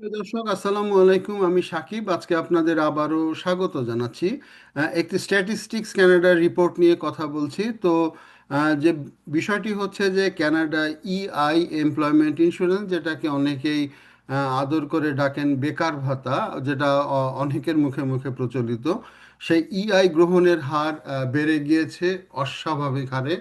দর্শক, আসসালামু আলাইকুম। আমি সাকিব। আজকে আপনাদের আবারও স্বাগত জানাচ্ছি। একটি স্ট্যাটিস্টিক্স ক্যানাডার রিপোর্ট নিয়ে কথা বলছি। তো যে বিষয়টি হচ্ছে যে ক্যানাডা ইআই এমপ্লয়মেন্ট ইন্স্যুরেন্স যেটাকে অনেকেই আদর করে ডাকেন বেকার ভাতা, যেটা অনেকের মুখে মুখে প্রচলিত, সেই ইআই গ্রহণের হার বেড়ে গিয়েছে অস্বাভাবিক হারে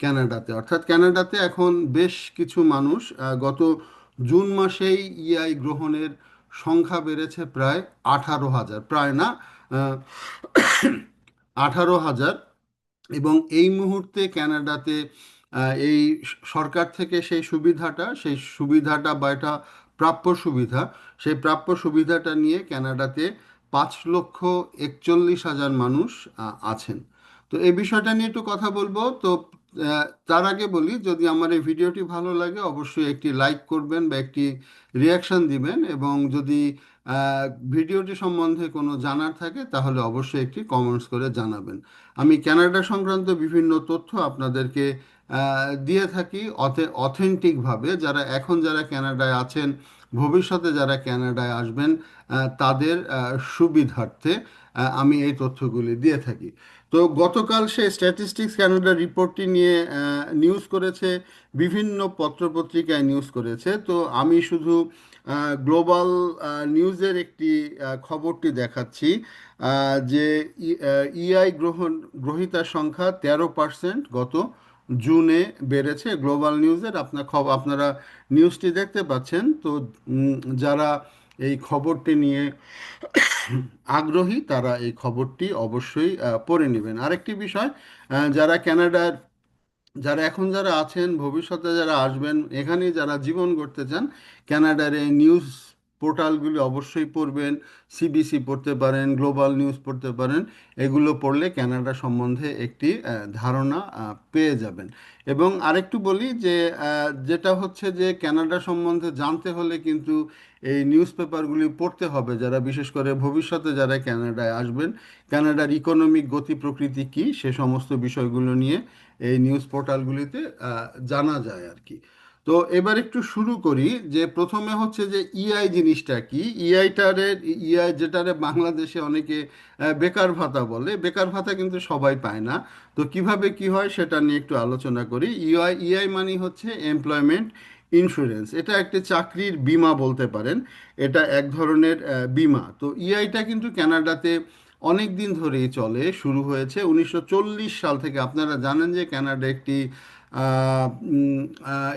ক্যানাডাতে অর্থাৎ ক্যানাডাতে এখন বেশ কিছু মানুষ গত জুন মাসেই ইআই গ্রহণের সংখ্যা বেড়েছে প্রায় আঠারো হাজার, প্রায় না আঠারো হাজার। এবং এই মুহূর্তে ক্যানাডাতে এই সরকার থেকে সেই সুবিধাটা সেই সুবিধাটা বা এটা প্রাপ্য সুবিধা, সেই প্রাপ্য সুবিধাটা নিয়ে ক্যানাডাতে পাঁচ লক্ষ একচল্লিশ হাজার মানুষ আছেন। তো এই বিষয়টা নিয়ে একটু কথা বলব। তো তার আগে বলি, যদি আমার এই ভিডিওটি ভালো লাগে, অবশ্যই একটি লাইক করবেন বা একটি রিয়াকশন দিবেন এবং যদি ভিডিওটি সম্বন্ধে কোনো জানার থাকে, তাহলে অবশ্যই একটি কমেন্টস করে জানাবেন। আমি কানাডা সংক্রান্ত বিভিন্ন তথ্য আপনাদেরকে দিয়ে থাকি অথে অথেন্টিকভাবে যারা এখন যারা কানাডায় আছেন, ভবিষ্যতে যারা কানাডায় আসবেন তাদের সুবিধার্থে আমি এই তথ্যগুলি দিয়ে থাকি। তো গতকাল সে স্ট্যাটিস্টিক্স কানাডা রিপোর্টটি নিয়ে নিউজ করেছে, বিভিন্ন পত্রপত্রিকায় নিউজ করেছে। তো আমি শুধু গ্লোবাল নিউজের একটি খবরটি দেখাচ্ছি যে ইআই গ্রহণ গ্রহীতার সংখ্যা তেরো পার্সেন্ট গত জুনে বেড়েছে। গ্লোবাল নিউজের আপনার খবর আপনারা নিউজটি দেখতে পাচ্ছেন। তো যারা এই খবরটি নিয়ে আগ্রহী, তারা এই খবরটি অবশ্যই পড়ে নেবেন। আরেকটি বিষয় যারা ক্যানাডার, যারা এখন যারা আছেন, ভবিষ্যতে যারা আসবেন এখানে যারা জীবন করতে চান, ক্যানাডার এই নিউজ পোর্টালগুলি অবশ্যই পড়বেন সিবিসি পড়তে পারেন গ্লোবাল নিউজ পড়তে পারেন, এগুলো পড়লে কানাডা সম্বন্ধে একটি ধারণা পেয়ে যাবেন। এবং আরেকটু বলি যে যেটা হচ্ছে যে কানাডা সম্বন্ধে জানতে হলে কিন্তু এই নিউজ পেপারগুলি পড়তে হবে, যারা বিশেষ করে ভবিষ্যতে যারা কানাডায় আসবেন কানাডার ইকোনমিক গতি, প্রকৃতি কী, সে সমস্ত বিষয়গুলো নিয়ে এই নিউজ পোর্টালগুলিতে জানা যায় আর কি। তো এবার একটু শুরু করি যে প্রথমে হচ্ছে যে ইআই জিনিসটা কি? ইআইটারে ইআই যেটারে বাংলাদেশে অনেকে বেকার ভাতা বলে, বেকার ভাতা কিন্তু সবাই পায় না। তো কীভাবে কি হয় সেটা নিয়ে একটু আলোচনা করি। ইআই ইআই মানে হচ্ছে এমপ্লয়মেন্ট ইন্স্যুরেন্স এটা একটি চাকরির বীমা বলতে পারেন। এটা এক ধরনের বীমা। তো ইআইটা কিন্তু কানাডাতে অনেক দিন ধরেই চলে, শুরু হয়েছে উনিশশো চল্লিশ সাল থেকে। আপনারা জানেন যে ক্যানাডা একটি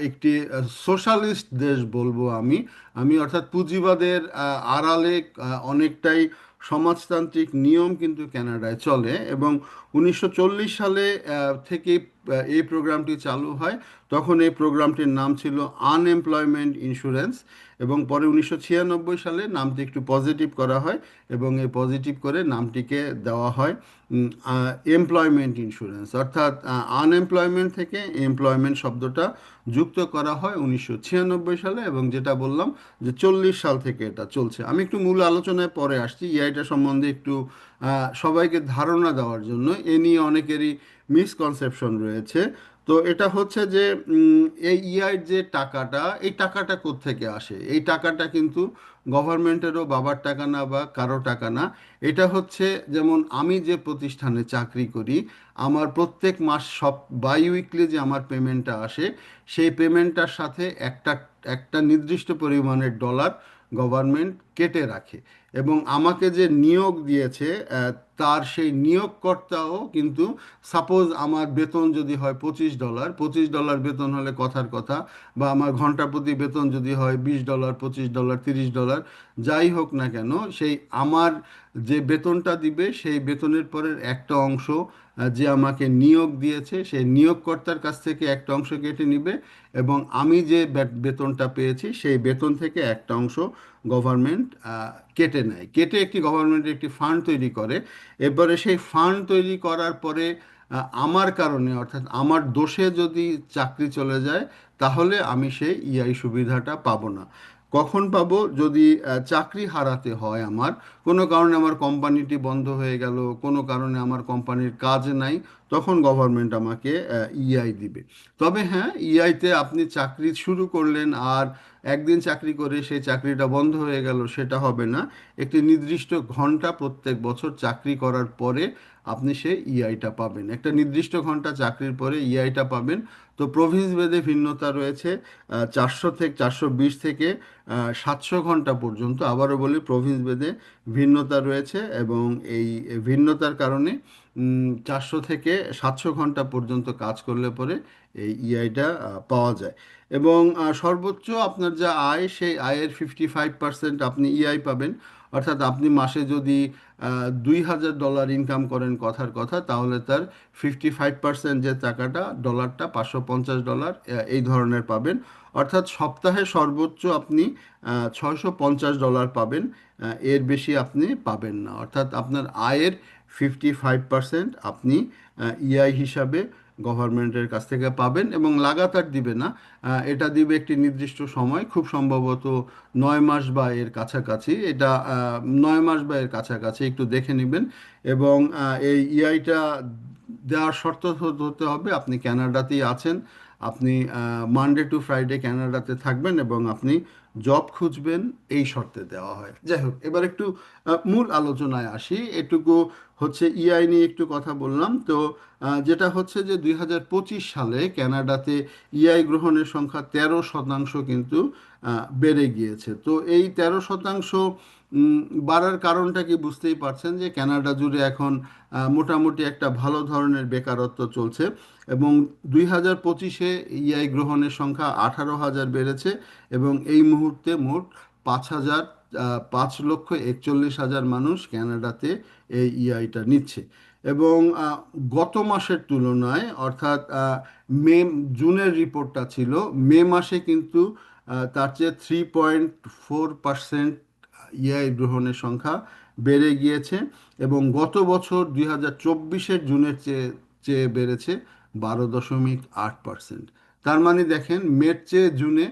একটি সোশ্যালিস্ট দেশ বলব আমি। আমি অর্থাৎ পুঁজিবাদের আড়ালে অনেকটাই সমাজতান্ত্রিক নিয়ম কিন্তু ক্যানাডায় চলে এবং উনিশশো চল্লিশ সালে থেকে এই প্রোগ্রামটি চালু হয়। তখন এই প্রোগ্রামটির নাম ছিল আনএমপ্লয়মেন্ট ইন্স্যুরেন্স এবং পরে উনিশশো ছিয়ানব্বই সালে নামটি একটু পজিটিভ করা হয় এবং এই পজিটিভ করে নামটিকে দেওয়া হয় এমপ্লয়মেন্ট ইন্স্যুরেন্স অর্থাৎ আনএমপ্লয়মেন্ট থেকে এমপ্লয়মেন্ট শব্দটা যুক্ত করা হয় উনিশশো ছিয়ানব্বই সালে এবং যেটা বললাম যে চল্লিশ সাল থেকে এটা চলছে। আমি একটু মূল আলোচনায় পরে আসছি। ইআইটা সম্বন্ধে একটু সবাইকে ধারণা দেওয়ার জন্য। এ নিয়ে অনেকেরই মিসকনসেপশন রয়েছে। তো এটা হচ্ছে যে এই ইআই যে টাকাটা, এই টাকাটা কোত্থেকে আসে? এই টাকাটা কিন্তু গভর্নমেন্টেরও বাবার টাকা না বা কারও টাকা না। এটা হচ্ছে যেমন আমি যে প্রতিষ্ঠানে চাকরি করি, আমার প্রত্যেক মাস সব বাই উইকলি যে আমার পেমেন্টটা আসে, সেই পেমেন্টটার সাথে একটা একটা নির্দিষ্ট পরিমাণের ডলার গভর্নমেন্ট কেটে রাখে। এবং আমাকে যে নিয়োগ দিয়েছে তার সেই নিয়োগকর্তাও কিন্তু সাপোজ আমার বেতন যদি হয় পঁচিশ ডলার পঁচিশ ডলার বেতন হলে কথার কথা, বা আমার ঘণ্টা প্রতি বেতন যদি হয় বিশ ডলার পঁচিশ ডলার তিরিশ ডলার যাই হোক না কেন, সেই আমার যে বেতনটা দিবে, সেই বেতনের পরের একটা অংশ যে আমাকে নিয়োগ দিয়েছে, সেই নিয়োগকর্তার কাছ থেকে একটা অংশ কেটে নিবে, এবং আমি যে বেতনটা পেয়েছি, সেই বেতন থেকে একটা অংশ গভর্নমেন্ট কেটে নেয়। কেটে একটি গভর্নমেন্ট একটি ফান্ড তৈরি করে এরপরে সেই ফান্ড তৈরি করার পরে আমার কারণে, অর্থাৎ আমার দোষে যদি চাকরি চলে যায়, তাহলে আমি সেই ইআই সুবিধাটা পাবো না। কখন পাবো? যদি চাকরি হারাতে হয় আমার, কোনো কারণে আমার কোম্পানিটি বন্ধ হয়ে গেল, কোনো কারণে আমার কোম্পানির কাজ নাই, তখন গভর্নমেন্ট আমাকে ইআই দিবে। তবে হ্যাঁ ইআইতে আপনি চাকরি শুরু করলেন আর একদিন চাকরি করে সেই চাকরিটা বন্ধ হয়ে গেল, সেটা হবে না। একটি নির্দিষ্ট ঘণ্টা প্রত্যেক বছর চাকরি করার পরে আপনি সে ইআইটা পাবেন। একটা নির্দিষ্ট ঘণ্টা চাকরির পরে ইআইটা পাবেন। তো প্রভিন্স ভেদে ভিন্নতা রয়েছে চারশো থেকে, চারশো বিশ থেকে সাতশো ঘণ্টা পর্যন্ত। আবারও বলি, প্রভিন্স ভেদে ভিন্নতা রয়েছে এবং এই ভিন্নতার কারণে চারশো থেকে সাতশো ঘণ্টা পর্যন্ত কাজ করলে পরে এই ইআইটা পাওয়া যায়। এবং সর্বোচ্চ আপনার যা আয়, সেই আয়ের ফিফটি ফাইভ পার্সেন্ট আপনি ইআই পাবেন। অর্থাৎ আপনি মাসে যদি দুই হাজার ডলার ইনকাম করেন কথার কথা, তাহলে তার ফিফটি ফাইভ পার্সেন্ট যে টাকাটা ডলারটা পাঁচশো পঞ্চাশ ডলার এই ধরনের পাবেন। অর্থাৎ সপ্তাহে সর্বোচ্চ আপনি ছয়শো পঞ্চাশ ডলার পাবেন এর বেশি আপনি পাবেন না। অর্থাৎ আপনার আয়ের ফিফটি ফাইভ পার্সেন্ট আপনি ইআই হিসাবে গভর্নমেন্টের কাছ থেকে পাবেন এবং লাগাতার দিবে না। এটা দিবে একটি নির্দিষ্ট সময়, খুব সম্ভবত নয় মাস বা এর কাছাকাছি। এটা নয় মাস বা এর কাছাকাছি, একটু দেখে নেবেন। এবং এই ইআইটা দেওয়ার শর্ত হতে হবে, আপনি ক্যানাডাতেই আছেন। আপনি মানডে টু ফ্রাইডে ক্যানাডাতে থাকবেন এবং আপনি জব খুঁজবেন, এই শর্তে দেওয়া হয়। যাই হোক, এবার একটু মূল আলোচনায় আসি। এটুকু হচ্ছে ইআই নিয়ে একটু কথা বললাম। তো যেটা হচ্ছে যে দুই হাজার পঁচিশ সালে ক্যানাডাতে ইআই গ্রহণের সংখ্যা তেরো শতাংশ কিন্তু বেড়ে গিয়েছে। তো এই তেরো শতাংশ বাড়ার কারণটা কি বুঝতেই পারছেন যে কানাডা জুড়ে এখন মোটামুটি একটা ভালো ধরনের বেকারত্ব চলছে এবং দুই হাজার পঁচিশে ইআই গ্রহণের সংখ্যা আঠারো হাজার বেড়েছে এবং এই মুহূর্তে মোট পাঁচ হাজার পাঁচ লক্ষ একচল্লিশ হাজার মানুষ ক্যানাডাতে এই ইআইটা নিচ্ছে। এবং গত মাসের তুলনায়, অর্থাৎ মে, জুনের রিপোর্টটা ছিল, মে মাসে কিন্তু তার চেয়ে three point four percent EI গ্রহণের সংখ্যা বেড়ে গিয়েছে এবং গত বছর দুই হাজার চব্বিশের জুনের চেয়ে চেয়ে বেড়েছে বারো দশমিক আট পার্সেন্ট তার মানে দেখেন, মের চেয়ে জুনে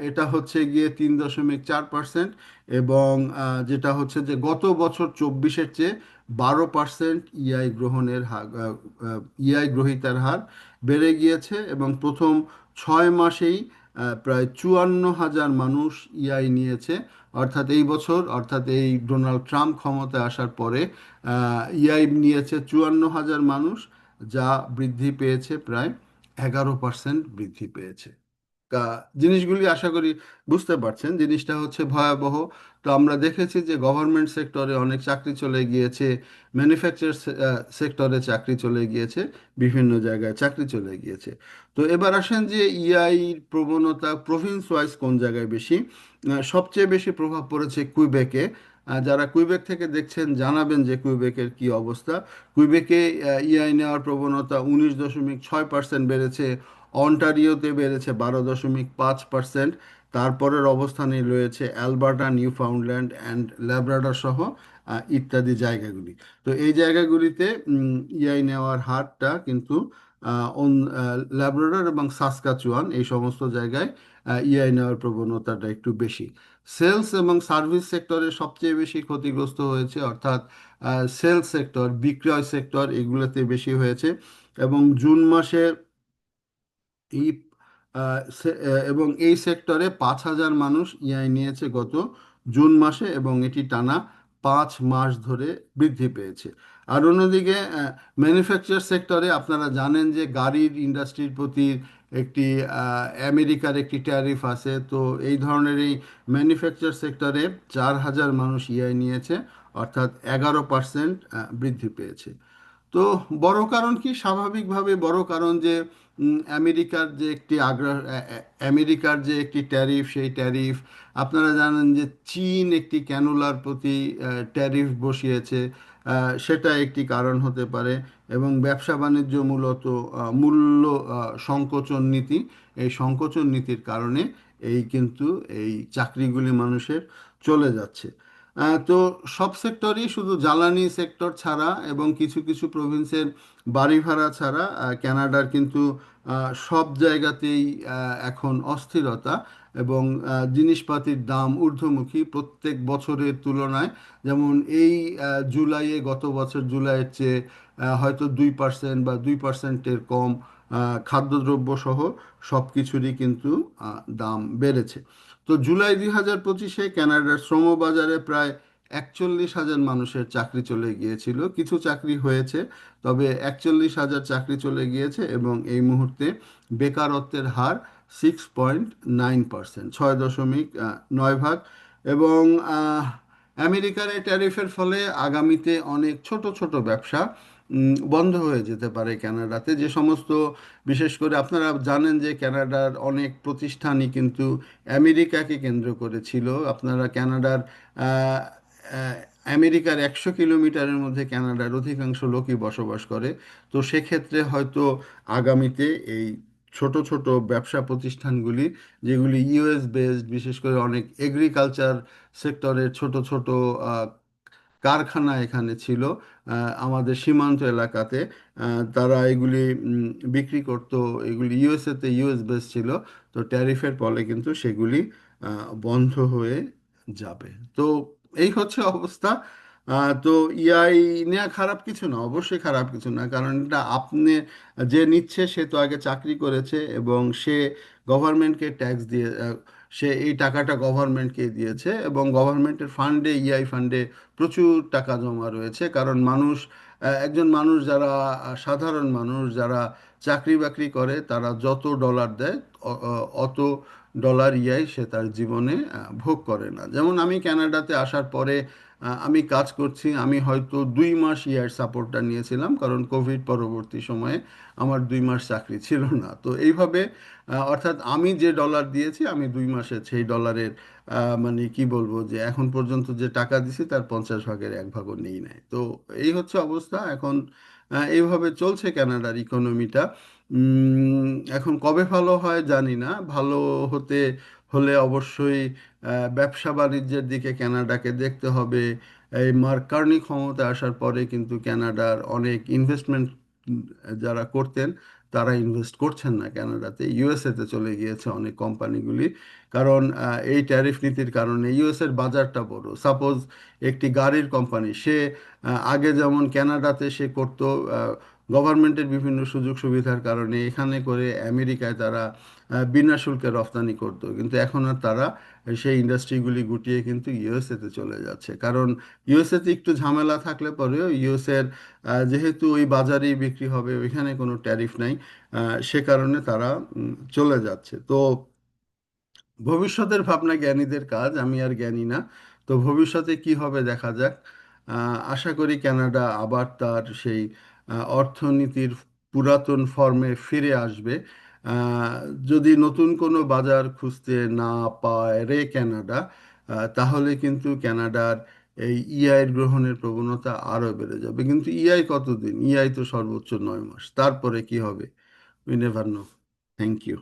এটা হচ্ছে গিয়ে তিন দশমিক চার পার্সেন্ট এবং যেটা হচ্ছে যে গত বছর চব্বিশের চেয়ে বারো পার্সেন্ট ইআই গ্রহণের হার ইআই গ্রহিতার হার বেড়ে গিয়েছে এবং প্রথম ছয় মাসেই প্রায় চুয়ান্ন হাজার মানুষ ইআই নিয়েছে। অর্থাৎ এই বছর, অর্থাৎ এই ডোনাল্ড ট্রাম্প ক্ষমতায় আসার পরে ইআই নিয়েছে চুয়ান্ন হাজার মানুষ, যা বৃদ্ধি পেয়েছে প্রায় এগারো পার্সেন্ট বৃদ্ধি পেয়েছে। জিনিসগুলি আশা করি বুঝতে পারছেন। জিনিসটা হচ্ছে ভয়াবহ। তো আমরা দেখেছি যে গভর্নমেন্ট সেক্টরে অনেক চাকরি চলে গিয়েছে ম্যানুফ্যাকচার সেক্টরে চাকরি চলে গিয়েছে, বিভিন্ন জায়গায় চাকরি চলে গিয়েছে। তো এবার আসেন যে ইআই প্রবণতা প্রভিন্স ওয়াইজ কোন জায়গায় বেশি? সবচেয়ে বেশি প্রভাব পড়েছে কুইবেকে যারা কুইবেক থেকে দেখছেন জানাবেন যে কুইবেকের কি অবস্থা। কুইবেকে ইআই নেওয়ার প্রবণতা উনিশ দশমিক ছয় পার্সেন্ট বেড়েছে। অন্টারিওতে বেড়েছে বারো দশমিক পাঁচ পার্সেন্ট। তারপরের অবস্থানে রয়েছে Alberta Newfoundland and Labrador সহ ইত্যাদি জায়গাগুলি। তো এই জায়গাগুলিতে ইআই নেওয়ার হারটা কিন্তু ল্যাব্রাডার এবং সাসকাচুয়ান, এই সমস্ত জায়গায় ইআই নেওয়ার প্রবণতাটা একটু বেশি। সেলস এবং সার্ভিস সেক্টরে সবচেয়ে বেশি ক্ষতিগ্রস্ত হয়েছে, অর্থাৎ সেলস সেক্টর, বিক্রয় সেক্টর, এগুলোতে বেশি হয়েছে। এবং জুন মাসে এই এবং এই সেক্টরে পাঁচ হাজার মানুষ ইআই নিয়েছে গত জুন মাসে এবং এটি টানা পাঁচ মাস ধরে বৃদ্ধি পেয়েছে। আর অন্যদিকে ম্যানুফ্যাকচার সেক্টরে আপনারা জানেন যে গাড়ির ইন্ডাস্ট্রির প্রতি একটি আমেরিকার একটি ট্যারিফ আছে। তো এই ধরনের এই ম্যানুফ্যাকচার সেক্টরে চার হাজার মানুষ ইআই নিয়েছে, অর্থাৎ এগারো পার্সেন্ট বৃদ্ধি পেয়েছে। তো বড় কারণ কি? স্বাভাবিকভাবে বড় কারণ যে আমেরিকার যে একটি আগ্রহ আমেরিকার যে একটি ট্যারিফ, সেই ট্যারিফ, আপনারা জানেন যে চীন একটি ক্যানুলার প্রতি ট্যারিফ বসিয়েছে সেটা একটি কারণ হতে পারে এবং ব্যবসা বাণিজ্য মূলত মূল্য সংকোচন নীতি, এই সংকোচন নীতির কারণে এই কিন্তু এই চাকরিগুলি মানুষের চলে যাচ্ছে। তো সব সেক্টরই শুধু জ্বালানি সেক্টর ছাড়া এবং কিছু কিছু প্রভিন্সের বাড়ি ভাড়া ছাড়া ক্যানাডার কিন্তু সব জায়গাতেই এখন অস্থিরতা এবং জিনিসপাতির দাম ঊর্ধ্বমুখী প্রত্যেক বছরের তুলনায়। যেমন এই জুলাইয়ে গত বছর জুলাইয়ের চেয়ে হয়তো দুই পার্সেন্ট বা দুই পার্সেন্টের কম খাদ্যদ্রব্য সহ সব কিছুরই কিন্তু দাম বেড়েছে। তো জুলাই দুই হাজার পঁচিশে কানাডার শ্রমবাজারে প্রায় একচল্লিশ হাজার মানুষের চাকরি চলে গিয়েছিল। কিছু চাকরি হয়েছে, তবে একচল্লিশ হাজার চাকরি চলে গিয়েছে এবং এই মুহূর্তে বেকারত্বের হার সিক্স পয়েন্ট নাইন পার্সেন্ট ছয় দশমিক নয় ভাগ এবং আমেরিকার এই ট্যারিফের ফলে আগামীতে অনেক ছোট ছোট ব্যবসা বন্ধ হয়ে যেতে পারে কানাডাতে যে সমস্ত বিশেষ করে আপনারা জানেন যে ক্যানাডার অনেক প্রতিষ্ঠানই কিন্তু আমেরিকাকে কেন্দ্র করে ছিল আপনারা আহ, আমেরিকার একশো কিলোমিটারের মধ্যে কানাডার অধিকাংশ লোকই বসবাস করে। তো সেক্ষেত্রে হয়তো আগামীতে এই ছোট ছোট ব্যবসা প্রতিষ্ঠানগুলি যেগুলি ইউএস বেসড বিশেষ করে অনেক এগ্রিকালচার সেক্টরের ছোট ছোট কারখানা এখানে ছিল আমাদের সীমান্ত এলাকাতে তারা এগুলি বিক্রি করতো। এগুলি ইউএসএতে ইউএস বেস ছিল, তো ট্যারিফের ফলে কিন্তু সেগুলি বন্ধ হয়ে যাবে। তো এই হচ্ছে অবস্থা। তো ইআই নেওয়া খারাপ কিছু না, অবশ্যই খারাপ কিছু না। কারণ এটা আপনি যে নিচ্ছে, সে তো আগে চাকরি করেছে এবং সে গভর্নমেন্টকে ট্যাক্স দিয়ে সে এই টাকাটা গভর্নমেন্টকে দিয়েছে এবং গভর্নমেন্টের ফান্ডে ইআই ফান্ডে প্রচুর টাকা জমা রয়েছে। কারণ মানুষ একজন মানুষ যারা সাধারণ মানুষ যারা চাকরি বাকরি করে, তারা যত ডলার দেয় অত ডলার ইআই সে তার জীবনে ভোগ করে না। যেমন আমি কানাডাতে আসার পরে আমি কাজ করছি, আমি হয়তো দুই মাস ইয়ার সাপোর্টটা নিয়েছিলাম, কারণ কোভিড পরবর্তী সময়ে আমার দুই মাস চাকরি ছিল না। তো এইভাবে অর্থাৎ আমি যে ডলার দিয়েছি, আমি দুই মাসে সেই ডলারের মানে কি বলব যে এখন পর্যন্ত যে টাকা দিছি, তার পঞ্চাশ ভাগের এক ভাগও নেই নাই। তো এই হচ্ছে অবস্থা। এখন এইভাবে চলছে কানাডার ইকোনমিটা। এখন কবে ভালো হয় জানি না। ভালো হতে হলে অবশ্যই ব্যবসা বাণিজ্যের দিকে ক্যানাডাকে দেখতে হবে। এই মার্কার্নি ক্ষমতা আসার পরে কিন্তু ক্যানাডার অনেক ইনভেস্টমেন্ট যারা করতেন তারা ইনভেস্ট করছেন না ক্যানাডাতে ইউএসএতে চলে গিয়েছে অনেক কোম্পানিগুলি। কারণ এই ট্যারিফ নীতির কারণে ইউএসের বাজারটা বড়। সাপোজ একটি গাড়ির কোম্পানি, সে আগে যেমন ক্যানাডাতে সে করতো গভর্নমেন্টের বিভিন্ন সুযোগ সুবিধার কারণে এখানে করে আমেরিকায় তারা বিনা শুল্কে রফতানি করতো। কিন্তু এখন আর তারা সেই ইন্ডাস্ট্রিগুলি গুটিয়ে কিন্তু ইউএসএতে চলে যাচ্ছে। কারণ ইউএসএতে একটু ঝামেলা থাকলে পরেও ইউএসএর যেহেতু ওই বাজারেই বিক্রি হবে, ওইখানে কোনো ট্যারিফ নাই সে কারণে তারা চলে যাচ্ছে। তো ভবিষ্যতের ভাবনা জ্ঞানীদের কাজ, আমি আর জ্ঞানী না। তো ভবিষ্যতে কি হবে দেখা যাক। আশা করি কানাডা আবার তার সেই অর্থনীতির পুরাতন ফর্মে ফিরে আসবে। যদি নতুন কোনো বাজার খুঁজতে না পায় রে ক্যানাডা তাহলে কিন্তু ক্যানাডার এই ইআই গ্রহণের প্রবণতা আরও বেড়ে যাবে। কিন্তু ইআই কতদিন? ইআই তো সর্বোচ্চ নয় মাস। তারপরে কি হবে? We never know thank you